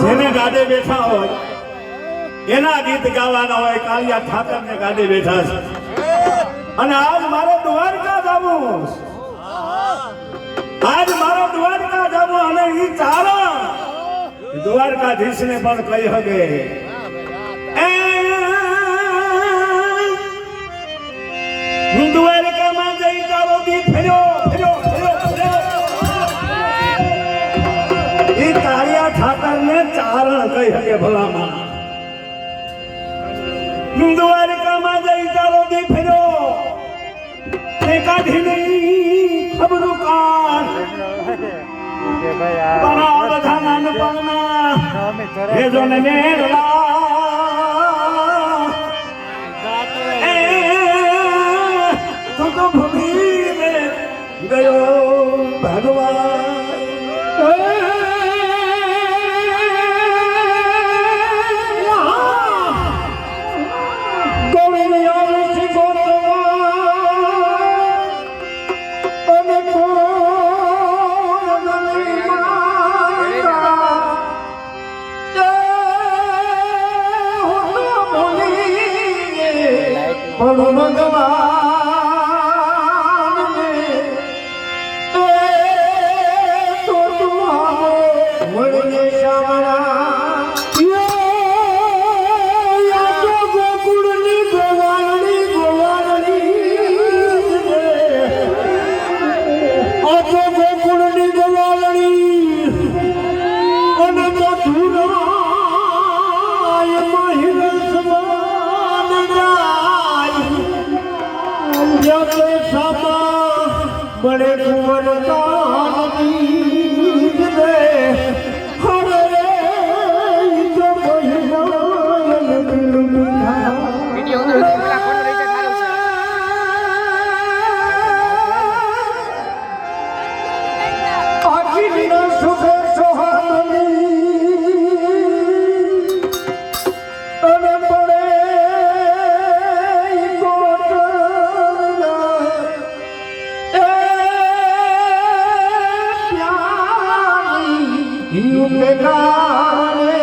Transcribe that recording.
જેને ગાડે બેઠા હોય, એના ગીત ગાવાના હોય, કાલિયા ઠાકર ને ગાડે બેઠા છે. અને આજ મારે દ્વારકા જવું આજ મારો દ્વારકા જવું અને ઈ ચારણ દ્વારકાધીશ ને પણ કહી હગે. હું દ્વારકામાં જઈ તારો દી ફેર્યો ફેર્યો ફેર્યો ફેર્યો એ કાળિયા ઠાકર ચારણ કહી શકે ભલામાં દ્વારકામાં જઈ તારો દી ફેર્યો તે કાઢી નહીં ખબરું કાન પણ આ બધા નાનપણના એ જો ને મેળવા એ તું તો ગયો ભગવાન. પણ ભગવાન મળીએ શામળા બડે કુંવર કાનની ইউ বেকারে